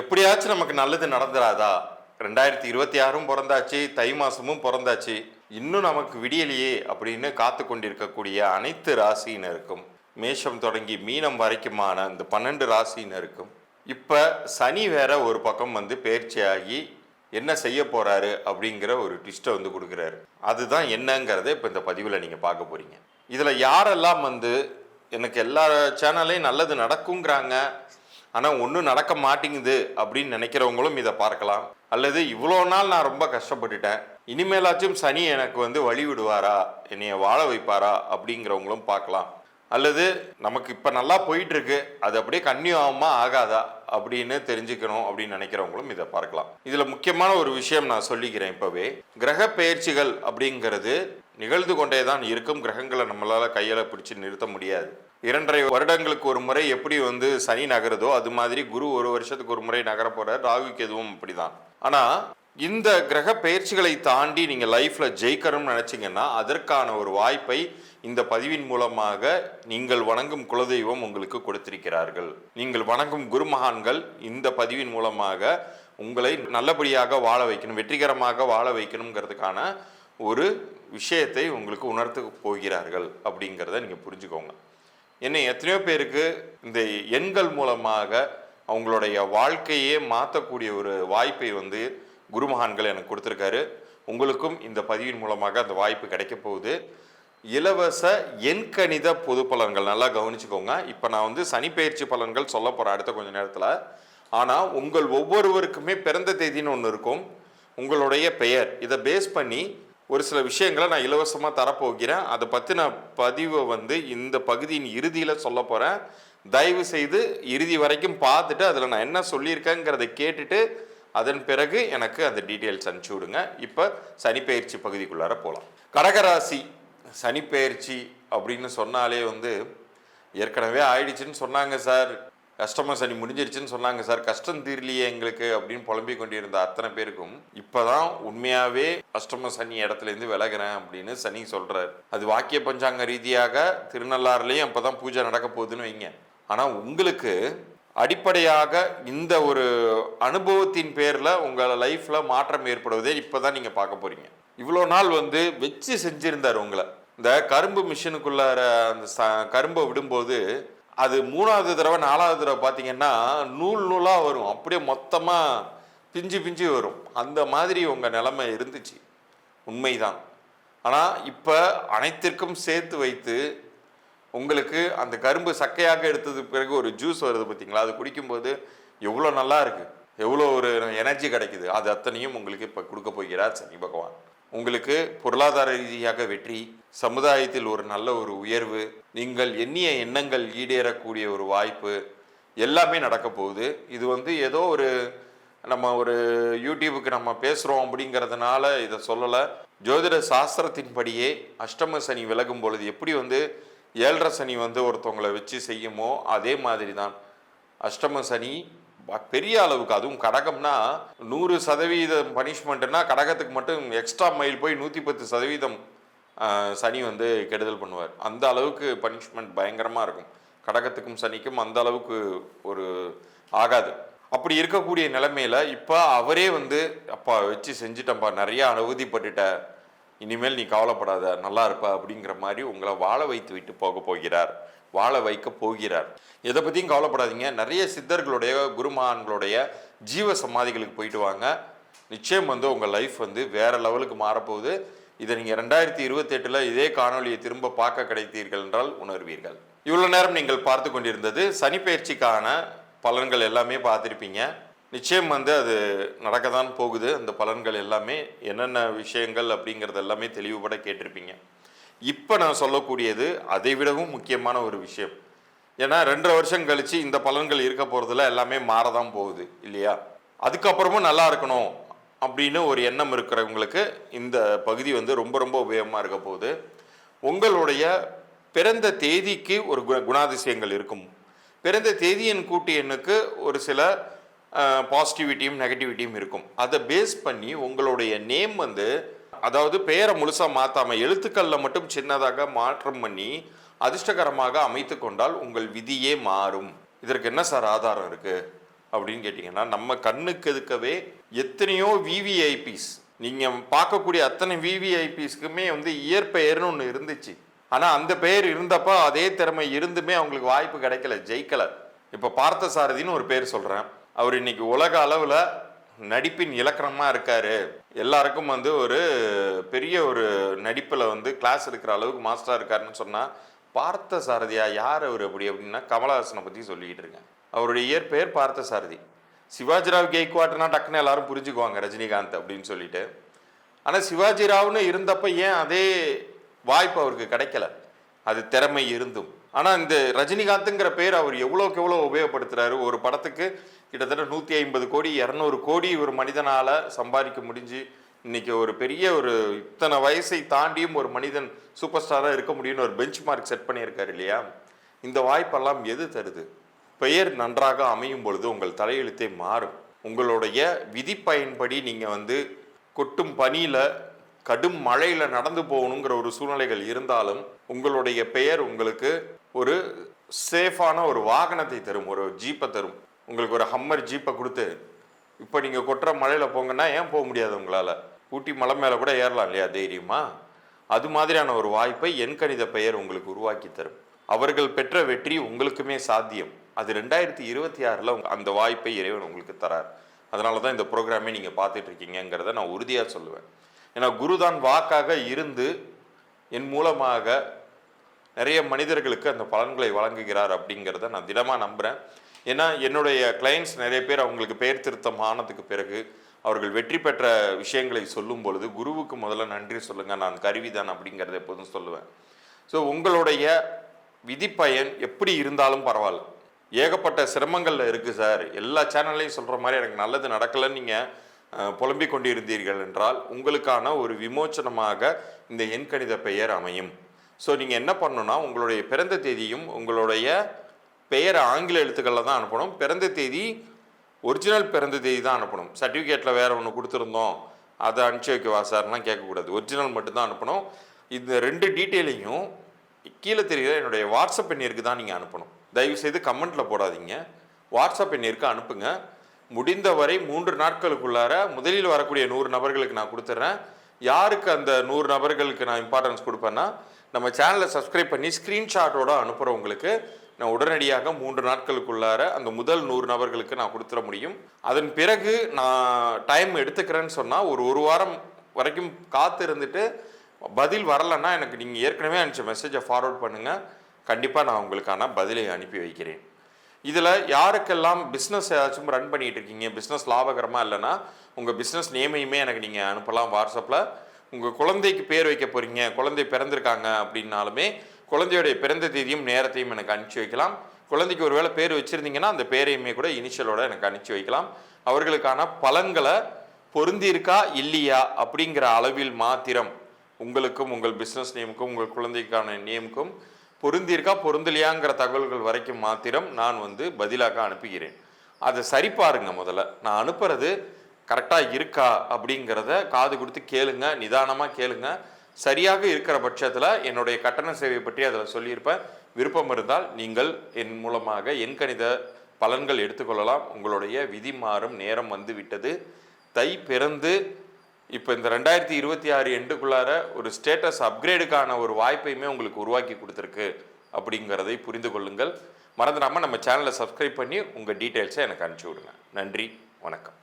எப்படியாச்சும் நமக்கு நல்லது நடந்துராதா? ரெண்டாயிரத்தி இருபத்தி ஆறும் பிறந்தாச்சு தை மாசமும் பிறந்தாச்சு. இன்னும் நமக்கு விடியலையே அப்படின்னு காத்து கொண்டிருக்கக்கூடிய அனைத்து ராசியினருக்கும் மேஷம் தொடங்கி மீனம் வரைக்குமான இந்த பன்னெண்டு ராசியினருக்கும் இப்போ சனி வேற ஒரு பக்கம் வந்து பயிற்சியாகி என்ன செய்ய போறாரு அப்படிங்கிற ஒரு ட்விஸ்ட்டை வந்து கொடுக்குறாரு. அதுதான் என்னங்கிறத இப்போ இந்த பதிவில் நீங்கள் பார்க்க போறீங்க. இதில் யாரெல்லாம் வந்து எனக்கு எல்லா சேனல்லையும் நல்லது நடக்குங்கிறாங்க ஆனால் ஒன்றும் நடக்க மாட்டேங்குது அப்படின்னு நினைக்கிறவங்களும் இதை பார்க்கலாம். அல்லது இவ்வளோ நாள் நான் ரொம்ப கஷ்டப்பட்டுட்டேன். இனிமேலாச்சும் சனி எனக்கு வந்து வழி விடுவாரா என்னைய வாழ வைப்பாரா? அப்படிங்கிறவங்களும் பார்க்கலாம். அல்லது நமக்கு இப்போ நல்லா போயிட்டுருக்கு. அது அப்படியே கன்னியூ ஆகுமா ஆகாதா? அப்படின்னு தெரிஞ்சுக்கணும் அப்படின்னு நினைக்கிறவங்களும் இதை பார்க்கலாம். இதில் முக்கியமான ஒரு விஷயம் நான் சொல்லிக்கிறேன் இப்போவே. கிரக பெயர்ச்சிகள் அப்படிங்கிறது நிகழ்ந்து கொண்டே தான் இருக்கும். கிரகங்களை நம்மளால் கையில் பிடிச்சி நிறுத்த முடியாது. இரண்டரை வருடங்களுக்கு ஒரு முறை எப்படி வந்து சனி நகருதோ அது மாதிரி குரு ஒரு வருஷத்துக்கு ஒரு முறை நகர போறார். ராகு கேதுவும் அப்படிதான். ஆனா இந்த கிரக பயிற்சிகளை தாண்டி நீங்க லைஃப்ல ஜெயிக்கணும்னு நினைச்சீங்கன்னா அதற்கான ஒரு வாய்ப்பை இந்த பதிவின் மூலமாக நீங்கள் வணங்கும் குலதெய்வம் உங்களுக்கு கொடுத்திருக்கிறார்கள். நீங்கள் வணங்கும் குருமகான்கள் இந்த பதிவின் மூலமாக உங்களை நல்லபடியாக வாழ வைக்கணும் வெற்றிகரமாக வாழ வைக்கணுங்கிறதுக்கான ஒரு விஷயத்தை உங்களுக்கு உணர்த்து போகிறார்கள் அப்படிங்கிறத நீங்கள் புரிஞ்சுக்கோங்க. என்ன எத்தனையோ பேருக்கு இந்த எண்கள் மூலமாக அவங்களுடைய வாழ்க்கையே மாற்றக்கூடிய ஒரு வாய்ப்பை வந்து குருமகான்கள் எனக்கு கொடுத்துருக்காரு. உங்களுக்கும் இந்த பதிவின் மூலமாக அந்த வாய்ப்பு கிடைக்க போகுது. இலவச எண்கணித பொது பலன்கள் நல்லா கவனிச்சுக்கோங்க. இப்போ நான் வந்து சனிப்பெயர்ச்சி பலன்கள் சொல்ல போகிறேன் அடுத்த கொஞ்ச நேரத்தில். ஆனால் உங்கள் ஒவ்வொருவருக்குமே பிறந்த தேதின்னு ஒன்று இருக்கும். உங்களுடைய பெயர். இதை பேஸ் பண்ணி ஒரு சில விஷயங்களை நான் இலவசமாக தரப்போகிறேன். அதை பற்றின பதிவை வந்து இந்த பகுதியின் இறுதியில் சொல்ல போகிறேன் தயவு செய்து இறுதி வரைக்கும் பார்த்துட்டு அதில் நான் என்ன சொல்லியிருக்கேங்கிறத கேட்டுட்டு அதன் பிறகு எனக்கு அந்த டீட்டெயில்ஸ் அனுப்பிச்சி விடுங்க. இப்போ சனிப்பெயர்ச்சி பகுதிக்குள்ளார போகலாம் கடகராசி சனிப்பெயர்ச்சி அப்படின்னு சொன்னாலே வந்து ஏற்கனவே ஆயிடுச்சுன்னு சொன்னாங்க சார். கஷ்டம சனி முடிஞ்சிருச்சுன்னு சொன்னாங்க சார் கஷ்டம் தீரலையே எங்களுக்கு அப்படின்னு புலம்பிக் கொண்டிருந்த அத்தனை பேருக்கும் இப்போதான் உண்மையாகவே அஷ்டம சனி இடத்துலேருந்து விலகிறேன் அப்படின்னு சனி சொல்கிறார் அது வாக்கிய பஞ்சாங்க ரீதியாக திருநள்ளாறுலேயும் அப்போ தான் பூஜை நடக்க போகுதுன்னு வைங்க. ஆனால் உங்களுக்கு அடிப்படையாக இந்த ஒரு அனுபவத்தின் பேரில் உங்கள் லைஃப்பில் மாற்றம் ஏற்படுவதே இப்போ தான் நீங்கள் பார்க்க போறீங்க. இவ்வளோ நாள் வந்து வச்சு செஞ்சுருந்தார் உங்களை. இந்த கரும்பு மிஷினுக்குள்ளார அந்த ச- கரும்பை விடும்போது அது மூணாவது தடவை நாலாவது தடவை பார்த்தீங்கன்னா நூல் நூலாக வரும். அப்படியே மொத்தமாக பிஞ்சு பிஞ்சு வரும். அந்த மாதிரி உங்கள் நிலைமை இருந்துச்சு. உண்மைதான். ஆனால் இப்போ அனைத்திற்கும் சேர்த்து வைத்து உங்களுக்கு அந்த கரும்பு சக்கையாக எடுத்தது பிறகு ஒரு ஜூஸ் வருது பார்த்தீங்களா அது குடிக்கும்போது எவ்வளோ நல்லா இருக்குது எவ்வளோ ஒரு எனர்ஜி கிடைக்குது. அது அத்தனையும் உங்களுக்கு இப்போ கொடுக்க போகிறார் சனி பகவான். உங்களுக்கு பொருளாதார ரீதியாக வெற்றி சமுதாயத்தில் ஒரு நல்ல ஒரு உயர்வு நீங்கள் எண்ணிய எண்ணங்கள் ஈடேறக்கூடிய ஒரு வாய்ப்பு எல்லாமே நடக்க போகுது. இது வந்து ஏதோ ஒரு நம்ம ஒரு யூடியூபுக்கு நம்ம பேசுகிறோம் அப்படிங்கிறதுனால இதை சொல்லலை. ஜோதிட சாஸ்திரத்தின்படியே அஷ்டம சனி விலகும் பொழுது எப்படி வந்து ஏழரை சனி வந்து ஒருத்தவங்களை வச்சு செய்யுமோ அதே மாதிரி தான் அஷ்டம சனி பெரிய அளவுக்கு. அதுவும் கடகம்னா நூறு சதவீதம் பனிஷ்மெண்ட்னா கடகத்துக்கு மட்டும் எக்ஸ்ட்ரா மைல் போய் நூற்றி பத்து சதவீதம் சனி வந்து கெடுதல் பண்ணுவார். அந்த அளவுக்கு பனிஷ்மெண்ட் பயங்கரமாக இருக்கும். கடகத்துக்கும் சனிக்கும் அந்த அளவுக்கு ஒரு ஆகாது. அப்படி இருக்கக்கூடிய நிலைமையில் இப்போ அவரே வந்து அப்பா வச்சு செஞ்சிட்டப்பா நிறையா அனுமதிப்பட்டுட்ட இனிமேல் நீ கவலைப்படாத நல்லா இருப்ப அப்படிங்கிற மாதிரி உங்களை வாழ வைத்து விட்டு போக போகிறார். வாழ வைக்க போகிறார். எதை பற்றியும் கவலைப்படாதீங்க. நிறைய சித்தர்களுடைய குருமான்களுடைய ஜீவ சமாதிகளுக்கு போயிட்டு வாங்க. நிச்சயம் வந்து உங்கள் லைஃப் வந்து வேறு லெவலுக்கு மாறப்போகுது. இதை நீங்கள் ரெண்டாயிரத்தி இருபத்தெட்டில் இதே காணொளியை திரும்ப பார்க்க கிடைத்தீர்கள் என்றால் உணர்வீர்கள். இவ்வளோ நேரம் நீங்கள் பார்த்து கொண்டிருந்தது சனிப்பெயர்ச்சிக்கான பலன்கள் எல்லாமே பார்த்துருப்பீங்க. நிச்சயம் வந்து அது நடக்க தான் போகுது. அந்த பலன்கள் எல்லாமே என்னென்ன விஷயங்கள் அப்படிங்கிறது எல்லாமே தெளிவுபட கேட்டிருப்பீங்க. இப்போ நான் சொல்லக்கூடியது அதை விடவும் முக்கியமான ஒரு விஷயம். ஏன்னா ரெண்டரை வருஷம் கழிச்சு இந்த பலன்கள் இருக்க போகிறதுல எல்லாமே மாறதான் போகுது இல்லையா? அதுக்கப்புறமும் நல்லா இருக்கணும் அப்படின்னு ஒரு எண்ணம் இருக்கிறவங்களுக்கு இந்த பகுதி வந்து ரொம்ப ரொம்ப உபயோகமாக இருக்க போகுது. உங்களுடைய பிறந்த தேதிக்கு ஒரு குண குணாதிசயங்கள் இருக்கும். பிறந்த தேதியின் கூட்டு எண்ணுக்கு ஒரு சில பாசிட்டிவிட்டியும் நெகட்டிவிட்டியும் இருக்கும். அதை பேஸ் பண்ணி உங்களுடைய நேம் வந்து அதாவது பெயரை முழுசாக மாற்றாம எழுத்துக்களில் மட்டும் சின்னதாக மாற்றம் பண்ணி அதிர்ஷ்டகரமாக அமைத்து கொண்டால் உங்கள் விதியே மாறும். இதற்கு என்ன சார் ஆதாரம் இருக்குது அப்படின்னு கேட்டிங்கன்னா நம்ம கண்ணுக்கு எதுக்கவே எத்தனையோ விவிஐபிஸ் நீங்கள் பார்க்கக்கூடிய அத்தனை விவிஐபிஸ்க்குமே வந்து இயற்பெயர்னு ஒன்று இருந்துச்சு. ஆனால் அந்த பெயர் இருந்தப்போ அதே திறமை இருந்துமே அவங்களுக்கு வாய்ப்பு கிடைக்கல ஜெயிக்கலை. இப்போ பார்த்த சாரதின்னு ஒரு பேர் சொல்கிறேன் அவர் இன்னைக்கு உலக அளவில் நடிப்பின் இலக்கணமாக இருக்கார். எல்லாருக்கும் வந்து ஒரு பெரிய ஒரு நடிப்பில் வந்து கிளாஸ் எடுக்கிற அளவுக்கு மாஸ்டராக இருக்காருன்னு சொன்னால் பார்த்த சாரதியா யார் அவர் அப்படி அப்படின்னா கமலஹாசனை பற்றி சொல்லிக்கிட்டு இருக்கேன். அவருடைய இயற்பெயர் பார்த்த சாரதி. சிவாஜிராவ் கெய்க்வாட்னா டக்குன்னு எல்லாரும் புரிஞ்சுக்குவாங்க ரஜினிகாந்த் அப்படின்னு சொல்லிட்டு. ஆனால் சிவாஜிராவ்னு இருந்தப்ப ஏன் அதே வாய்ப்பு அவருக்கு கிடைக்கல? அது திறமை இருந்தும். ஆனால் இந்த ரஜினிகாந்துங்கிற பேர் அவர் எவ்வளோக்கு எவ்வளோ உபயோகப்படுத்துறாரு? ஒரு படத்துக்கு கிட்டத்தட்ட நூற்றி ஐம்பது கோடி இரநூறு கோடி ஒரு மனிதனால் சம்பாதிக்க முடிஞ்சு இன்னைக்கு ஒரு பெரிய ஒரு இத்தனை வயசை தாண்டியும் ஒரு மனிதன் சூப்பர் ஸ்டாராக இருக்க முடியும்னு ஒரு பெஞ்ச் மார்க் செட் பண்ணியிருக்காரு இல்லையா? இந்த வாய்ப்பெல்லாம் எது தருது? பெயர் நன்றாக அமையும் பொழுது உங்கள் தலையெழுத்தே மாறும். உங்களுடைய விதி பயன்படி நீங்கள் வந்து கொட்டும் பனியில் கடும் மழையில் நடந்து போகணுங்கிற ஒரு சூழ்நிலைகள் இருந்தாலும் உங்களுடைய பெயர் உங்களுக்கு ஒரு சேஃபான ஒரு வாகனத்தை தரும் ஒரு ஜீப்பை தரும். உங்களுக்கு ஒரு ஹம்மர் ஜீப்பை கொடுத்து இப்போ நீங்கள் கொட்டுற மழையில் போங்கன்னா ஏன் போக முடியாது உங்களால்? ஊட்டி மலை மேலே கூட ஏறலாம் இல்லையா தைரியமாக அது மாதிரியான ஒரு வாய்ப்பை என் கணித பெயர் உங்களுக்கு உருவாக்கி தரும். அவர்கள் பெற்ற வெற்றி உங்களுக்குமே சாத்தியம். அது ரெண்டாயிரத்தி இருபத்தி ஆறில் அந்த வாய்ப்பை இறைவன் உங்களுக்கு தரார். அதனால தான் இந்த ப்ரோக்ராமே நீங்கள் பார்த்துட்டு இருக்கீங்கிறத நான் உறுதியாக சொல்லுவேன். ஏன்னா குருதான் வாக்காக இருந்து என் மூலமாக நிறைய மனிதர்களுக்கு அந்த பலன்களை வழங்குகிறார் அப்படிங்கிறத நான் திடமாக நம்புகிறேன் ஏன்னா என்னுடைய கிளைண்ட்ஸ் நிறைய பேர் அவங்களுக்கு பெயர் திருத்தம் ஆனதுக்கு பிறகு அவர்கள் வெற்றி பெற்ற விஷயங்களை சொல்லும் பொழுது குருவுக்கு முதல்ல நன்றி சொல்லுங்கள் நான் கருவிதான் அப்படிங்கிறத எப்போதும் சொல்லுவேன். ஸோ உங்களுடைய விதிப்பயன் எப்படி இருந்தாலும் பரவாயில்ல. ஏகப்பட்ட சிரமங்களில் இருக்குது சார். எல்லா சேனல்லையும் சொல்கிற மாதிரி எனக்கு நல்லது நடக்கலைன்னு நீங்கள் புலம்பிக் கொண்டிருந்தீர்கள் என்றால் உங்களுக்கான ஒரு விமோச்சனமாக இந்த எண்கணித பெயர் அமையும். ஸோ நீங்கள் என்ன பண்ணணும்னா உங்களுடைய பிறந்த தேதியும் உங்களுடைய பெயரை ஆங்கில எழுத்துக்களில் தான் அனுப்பணும். பிறந்த தேதி ஒரிஜினல் பிறந்த தேதி தான் அனுப்பணும். சர்டிஃபிகேட்டில் வேறு ஒன்று கொடுத்துருந்தோம். அதை அனுப்பிச்சி வைக்கவா சார்லாம் கேட்கக்கூடாது. ஒரிஜினல் மட்டும்தான் அனுப்பணும். இந்த ரெண்டு டீட்டெயிலையும் கீழே தெரியுற என்னுடைய வாட்ஸ்அப் எண்ணிற்கு தான் நீங்கள் அனுப்பணும். தயவு செய்து கமெண்ட்டில் போடாதீங்க. வாட்ஸ்அப் எண்ணிற்கு அனுப்புங்க. முடிந்தவரை மூன்று நாட்களுக்குள்ளார முதலில் வரக்கூடிய நூறு நபர்களுக்கு நான் கொடுத்துட்றேன் யாருக்கு அந்த நூறு நபர்களுக்கு நான் இம்பார்ட்டன்ஸ் கொடுப்பேன்னா நம்ம சேனலை சப்ஸ்கிரைப் பண்ணி ஸ்க்ரீன்ஷாட்டோட அனுப்புகிறவங்களுக்கு நான் உடனடியாக மூன்று நாட்களுக்குள்ளார அந்த முதல் நூறு நபர்களுக்கு நான் கொடுத்துட முடியும். அதன் பிறகு நான் டைம் எடுத்துக்கிறேன்னு சொன்னால் ஒரு ஒரு வாரம் வரைக்கும் காத்து இருந்துட்டு பதில் வரலைன்னா எனக்கு நீங்கள் ஏற்கனவே அனுப்பிச்ச மெசேஜை ஃபார்வர்ட் பண்ணுங்கள் கண்டிப்பாக நான் உங்களுக்கான பதிலை அனுப்பி வைக்கிறேன். இதில் யாருக்கெல்லாம் பிஸ்னஸ் ஏதாச்சும் ரன் பண்ணிட்டு இருக்கீங்க பிஸ்னஸ் லாபகரமாக இல்லைன்னா உங்கள் பிஸ்னஸ் நேமையுமே எனக்கு நீங்கள் அனுப்பலாம் வாட்ஸ்அப்பில் உங்கள் குழந்தைக்கு பேர் வைக்க போகிறீங்க குழந்தை பிறந்திருக்காங்க அப்படின்னாலுமே குழந்தையுடைய பிறந்த தேதியும் நேரத்தையும் எனக்கு அனுப்பிச்சி வைக்கலாம். குழந்தைக்கு ஒருவேளை பேர் வச்சுருந்தீங்கன்னா அந்த பேரையுமே கூட இனிஷியலோட எனக்கு அனுப்பிச்சி வைக்கலாம். அவர்களுக்கான பலன்களை பொருந்தியிருக்கா இல்லையா அப்படிங்கிற அளவில் மாத்திரம் உங்களுக்கும் உங்கள் பிஸ்னஸ் நேமுக்கும் உங்கள் குழந்தைக்கான நேமுக்கும் பொருந்தியிருக்கா பொருந்தலையாங்கிற தகவல்கள் வரைக்கும் மாத்திரம் நான் வந்து பதிலாக அனுப்புகிறேன். அதை சரி பாருங்க முதல்ல. நான் அனுப்புறது கரெக்டாக இருக்கா அப்படிங்கிறத காது கொடுத்து கேளுங்க நிதானமாக கேளுங்க. சரியாக இருக்கிற பட்சத்தில் என்னுடைய கட்டண சேவை பற்றி அதில் சொல்லியிருப்பேன். விருப்பம் இருந்தால் நீங்கள் என் மூலமாக என் கணித பலன்கள் எடுத்துக்கொள்ளலாம். உங்களுடைய விதி மாறும். நேரம் வந்து விட்டது தை பிறந்து இப்போ இந்த ரெண்டாயிரத்தி இருபத்தி ஆறு எண்டுக்குள்ளார ஒரு ஸ்டேட்டஸ் அப்கிரேடுக்கான ஒரு வாய்ப்பையுமே உங்களுக்கு உருவாக்கி கொடுத்துருக்கு அப்படிங்கிறதை புரிந்து கொள்ளுங்கள். மறந்துடாமல் நம்ம சேனலை சப்ஸ்கிரைப் பண்ணி உங்கள் டீட்டெயில்ஸை எனக்கு அனுப்பிச்சி விடுங்க. நன்றி. வணக்கம்.